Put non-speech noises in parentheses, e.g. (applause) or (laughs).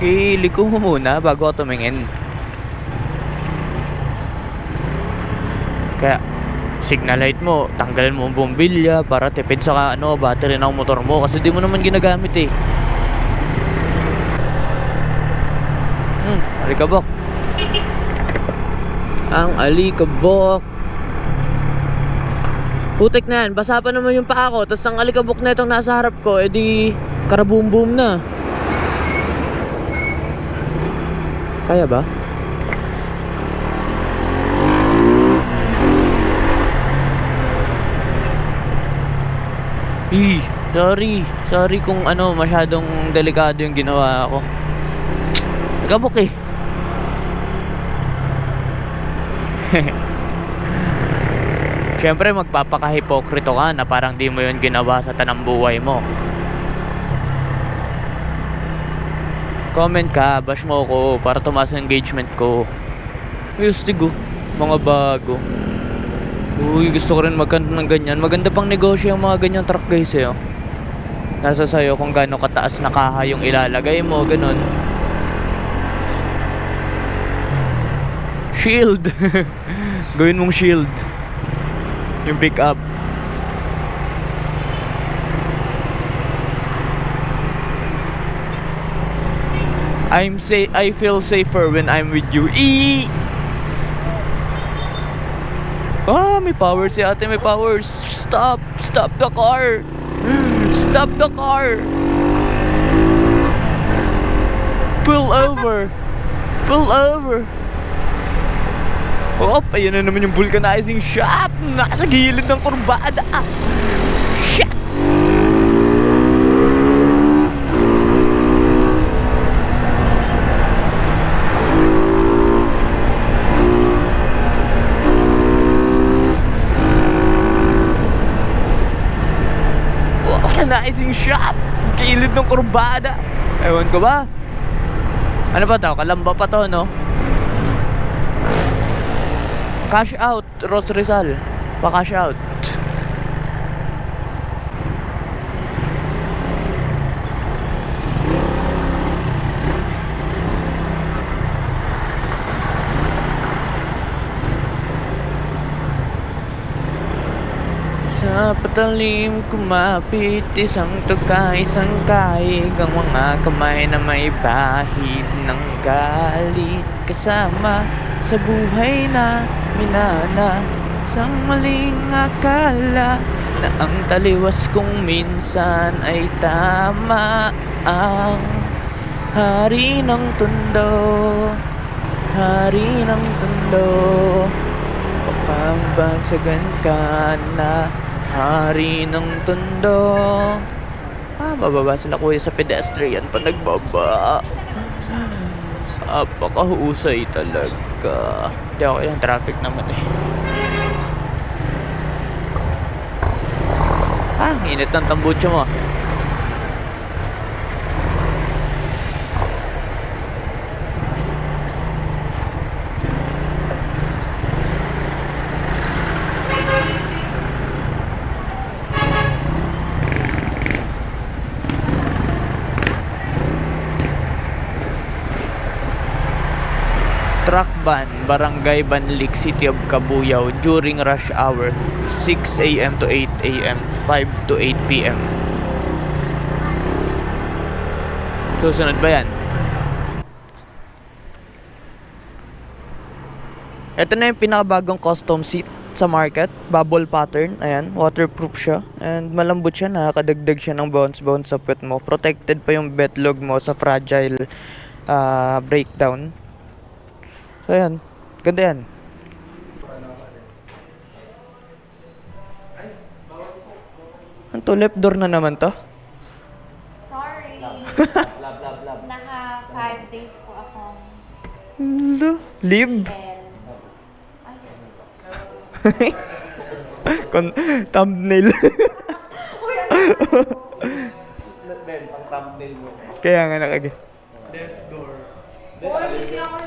Iliko mo muna bago ako tumingin. Kaya, signal light mo, tanggalin mo ang bombilya para tipid sa ano, battery ng motor mo kasi di mo naman ginagamit eh. Hmm, alikabok. Ang alikabok. Putik na yan, basa pa naman yung paa ko, tapos ang alikabok na itong nasa harap ko, edi karabum-bum na. Kaya ba? Eh, sorry. Sorry kung ano, masyadong delikado yung ginawa ko. Nagabok eh. (laughs) Siyempre magpapakahipokrito ka na parang di mo yun ginawa sa tanang buhay mo. Comment ka, bash mo ako para tumaas ang engagement ko. Ayos tigo, mga bago. Uy, gusto ko rin magkano ng ganyan. Maganda pang negosyo yung mga ganyang truck guys eh. oh. Nasa sayo kung gaano kataas na kaha yung ilalagay mo, ganun. Shield! (laughs) Gawin mong shield. Yung pick up. I'm say I feel safer when I'm with you. E Ah, may powers si ate, may powers. Stop! Stop the car! Stop the car! Pull over! Pull over! Oh, ayun na naman yung vulcanizing shop! Nasa gilid ng kurbada! Vulcanizing shop! Gilid ng kurbada! Ewan ko ba? Ano ba to? Kalamba pa to, no? Cash out, Ros Rizal. Pa-cash out. Sa patalim kumapit Isang tuka, isang kaig Ang mga kamay na may bahid ng galit. Kasama sa buhay na minana Isang maling akala Na ang taliwas kong minsan ay tama. Ang hari ng tundo Hari ng tundo. Pagpagsagan ka na Hari ng tundo Ah, bababa sila kuya sa pedestrian pa nagbaba. Apakahusay talaga. Hindi ako yung traffic naman eh. Ah, init ng tambucho mo truck ban, Barangay Banlik, City of Cabuyao during rush hour 6 a.m. to 8 a.m. 5 to 8 p.m. Susunod ba yan? Ito na yung pinakabagong custom seat sa market. Bubble pattern. Ayan. Waterproof siya. And malambot siya. Nakakadagdag siya ng bounce-bounce sa puwet mo. Protected pa yung betlog mo sa fragile ah, breakdown. So, ayan. Ganda yan. Ano to? Left door na naman to? Sorry. (laughs) Naka 5 days po akong Hello? Live? L. (laughs) Ay, Kon thumbnail. (laughs) Kaya nga nakag... Boy, hindi ako